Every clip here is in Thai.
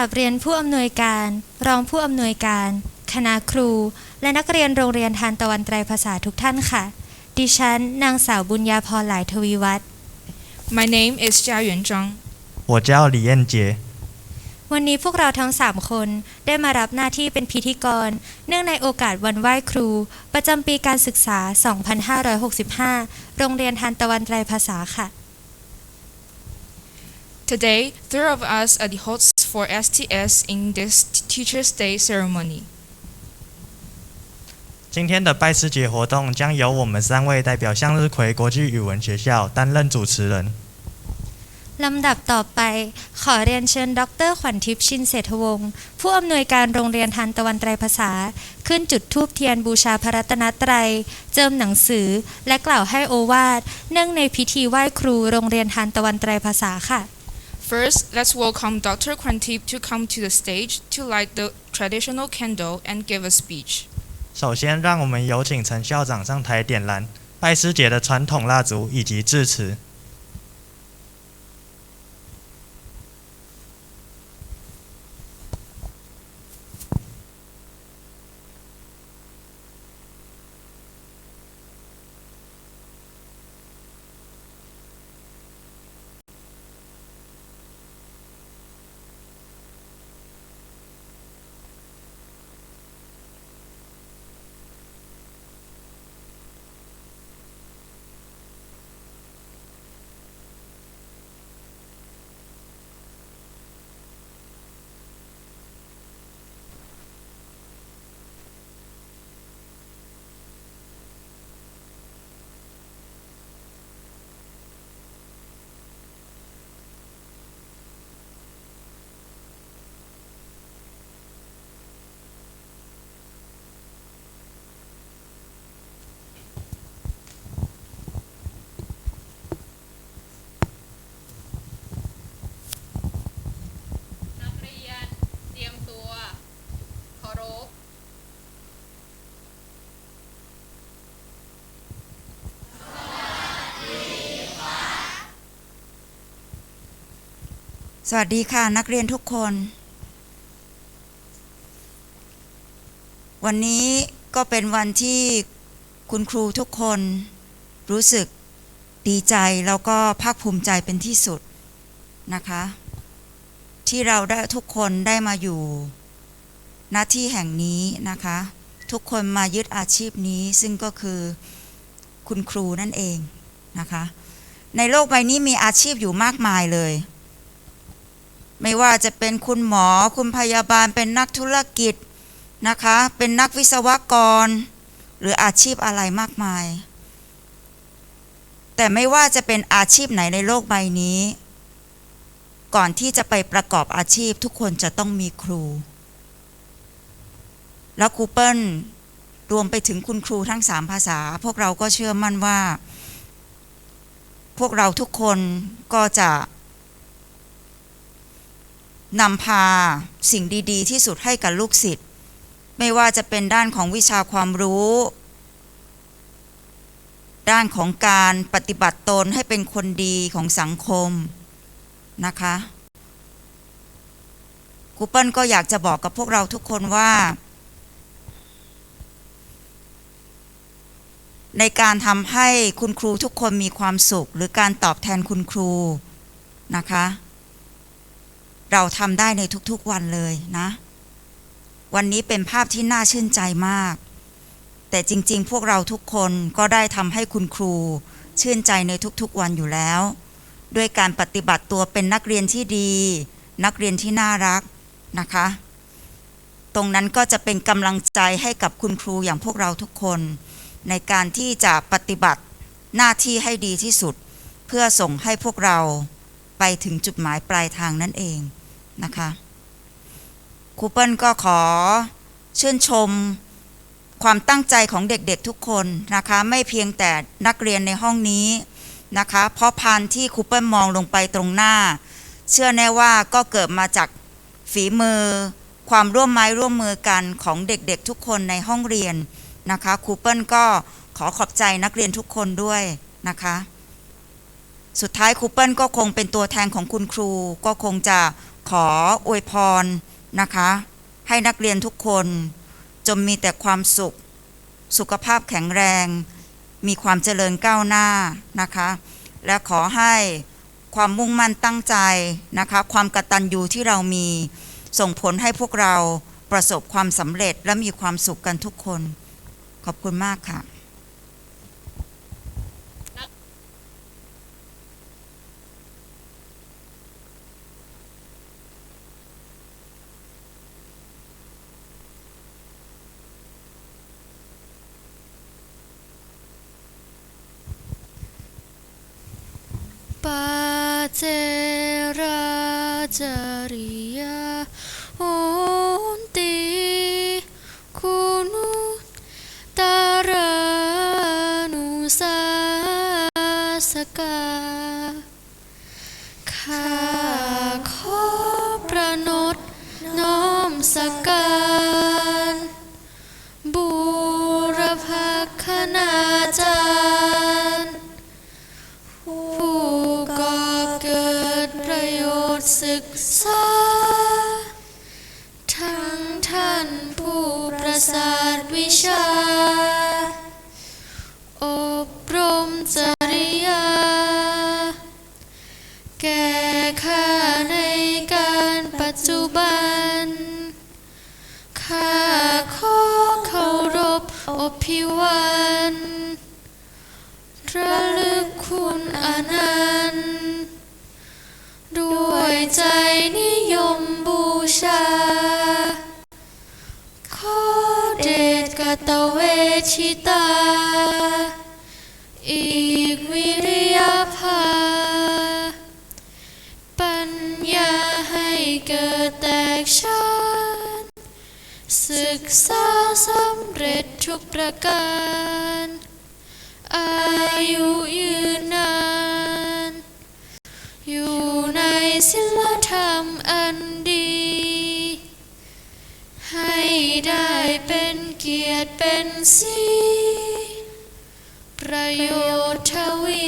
ราบเรียนผู้อำนวยการ รองผู้อำนวยการ คณะครู และนักเรียนโรงเรียนทานตะวันไตรภาษาทุกท่านค่ะ ดิฉัน นางสาวบุญญาพรหลายทวีวัฒน์ My name is 家园章。我叫李彦杰， วันนี้พวกเราทั้ง 3 คนได้มารับหน้าที่เป็นพิธีกร เนื่องในโอกาสวันไหว้ครู ประจำปีการศึกษา 2565 โรงเรียนทานตะวันไตรภาษาค่ะ Today, three of us are the hosts for STS in this Teachers' Day ceremony. 今天的拜师节活动将由我们三位代表向日葵国际语文学校担任主持人。 ลำดับต่อไป ขอเรียนเชิญ ดร ขวัญทิพย์ชินเศรษฐวงศ์ผู้อำนวยการโรงเรียนทานตะวันไตรภาษา ขึ้นจุดธูปเทียนบูชาพระรัตนตรัย เจิมหนังสือ และกล่าวให้โอวาทเนื่องในพิธีไหว้ครูโรงเรียนทานตะวันไตรภาษาค่ะ First, let's welcome Dr. Kwantip to come to the stage to light the traditional candle and give a speech. 首先，让我们有请陈校长上台点燃拜师节的传统蜡烛以及致辞。 สวัสดีค่ะนักเรียนทุกคน วันนี้ก็เป็นวันที่คุณครูทุกคนรู้สึกดีใจแล้วก็ภาคภูมิใจเป็นที่สุดนะคะ ที่เราได้ทุกคนได้มาอยู่หน้าที่แห่งนี้นะคะ ทุกคนมายึดอาชีพนี้ซึ่งก็คือคุณครูนั่นเองนะคะ ในโลกใบนี้มีอาชีพอยู่มากมายเลย ไม่ว่าจะเป็นคุณหมอคุณพยาบาลเป็นนักธุรกิจนะคะ เป็นนักวิศวกร หรืออาชีพอะไรมากมาย แต่ไม่ว่าจะเป็นอาชีพไหนในโลกใบนี้ ก่อนที่จะไปประกอบอาชีพทุกคนจะต้องมีครู แล้วครูเปิลรวมไปถึงคุณครูทั้งสามภาษา พวกเราก็เชื่อมั่นว่า พวกเราทุกคนก็จะ นำพาสิ่งดี ๆ ที่สุดให้กับลูกศิษย์ไม่ว่าจะเป็นด้านของวิชาความรู้ ด้านของการปฏิบัติตนให้เป็นคนดีของสังคมนะคะครูเปิ้ลก็อยากจะบอกกับพวกเราทุกคนว่า ในการทำให้คุณครูทุกคนมีความสุข หรือการตอบแทนคุณครูนะคะ เราทำได้ในทุกๆวันเลยนะ วันนี้เป็นภาพที่น่าชื่นใจมาก แต่จริงๆ พวกเราทุกคนก็ได้ทำให้คุณครู ชื่นใจในทุกๆวันอยู่แล้ว ด้วยการปฏิบัติตัวเป็นนักเรียนที่ดี นักเรียนที่น่ารักนะคะ ตรงนั้นก็จะเป็นกำลังใจให้กับคุณครูอย่างพวกเราทุกคน ในการที่จะปฏิบัติหน้าที่ให้ดีที่สุด เพื่อส่งให้พวกเราไปถึงจุดหมายปลายทางนั่นเอง นะคะครูเปิลก็ขอชื่นชมความตั้งใจของเด็กๆทุกคนนะคะ ไม่เพียงแต่นักเรียนในห้องนี้นะคะ เพราะพานที่ครูเปิลมองลงไปตรงหน้า เชื่อแน่ว่าก็เกิดมาจากฝีมือ ความร่วมไม้ร่วมมือกันของเด็กๆทุกคนในห้องเรียนนะคะครูเปิลก็ขอขอบใจนักเรียนทุกคนด้วยนะคะ สุดท้ายครูเปิลก็คงเป็นตัวแทนของคุณครูก็คงจะ ขออวยพรนะคะ ให้นักเรียนทุกคนจมมีแต่ความสุข สุขภาพแข็งแรง มีความเจริญก้าวหน้านะคะ และขอให้ความมุ่งมั่นตั้งใจนะคะ ความกตัญญูที่เรามีส่งผลให้พวกเราประสบความสำเร็จและมีความสุขกันทุกคน ขอบคุณมากค่ะ Sera ชิตา อีกวิริยาภา ปัญญาให้เกิดแตกชาติศึกษาสำเร็จทุกประการ อายุยืนนาน อยู่ในศิลธรรมอันดี ให้ได้เป็น เกียรติเป็นสีประโยชน์ทวี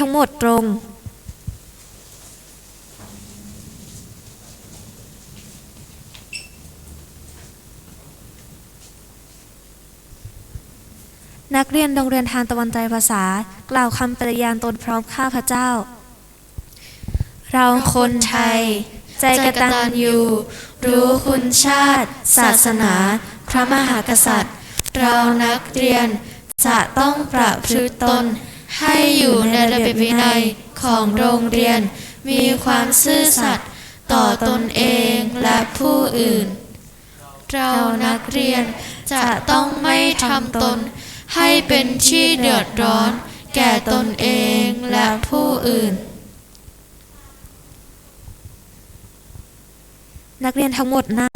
ทั้งหมดตรงนักเรียนโรงเรียนทานตะวันใจภาษา กล่าวคำปฏิญาณตนพร้อมข้าพเจ้า เราคนไทย ใจกตัญญูรู้คุณชาติ ศาสนา พระมหากษัตริย์ เรานักเรียนจะต้องประพฤติตน ให้อยู่ในระเบียบวินัยของโรงเรียน มีความซื่อสัตย์ต่อตนเองและผู้อื่น เรานักเรียนจะต้องไม่ทำตน ให้เป็นที่เดือดร้อน แก่ตนเองและผู้อื่น นักเรียนทั้งหมดนั่ง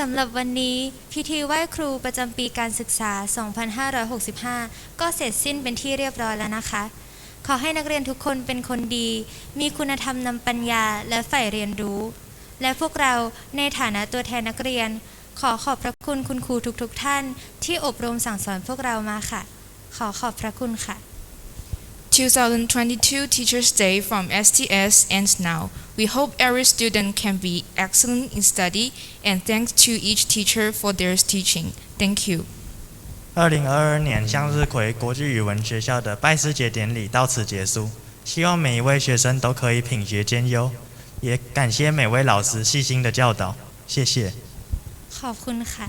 สำหรับวันนี้พิธีไหว้ครูประจำปีการศึกษา 2565 ก็เสร็จสิ้นเป็นที่เรียบร้อยแล้วนะคะ ขอให้นักเรียนทุกคนเป็นคนดี มีคุณธรรมนำปัญญาและใฝ่เรียนรู้ และพวกเราในฐานะตัวแทนนักเรียน ขอขอบพระคุณคุณครูทุกๆทท่าน ที่อบรมสั่งสอนพวกเรามาค่ะ ขอขอบพระคุณค่ะ 2022 Teachers' Day from STS ends now. We hope every student can be excellent in study and thanks to each teacher for their teaching. Thank you. 二零二二年向日葵国际语文学校的拜师节典礼到此结束，希望每一位学生都可以品学兼优，也感谢每位老师细心的教导，谢谢。 ขอบคุณค่ะ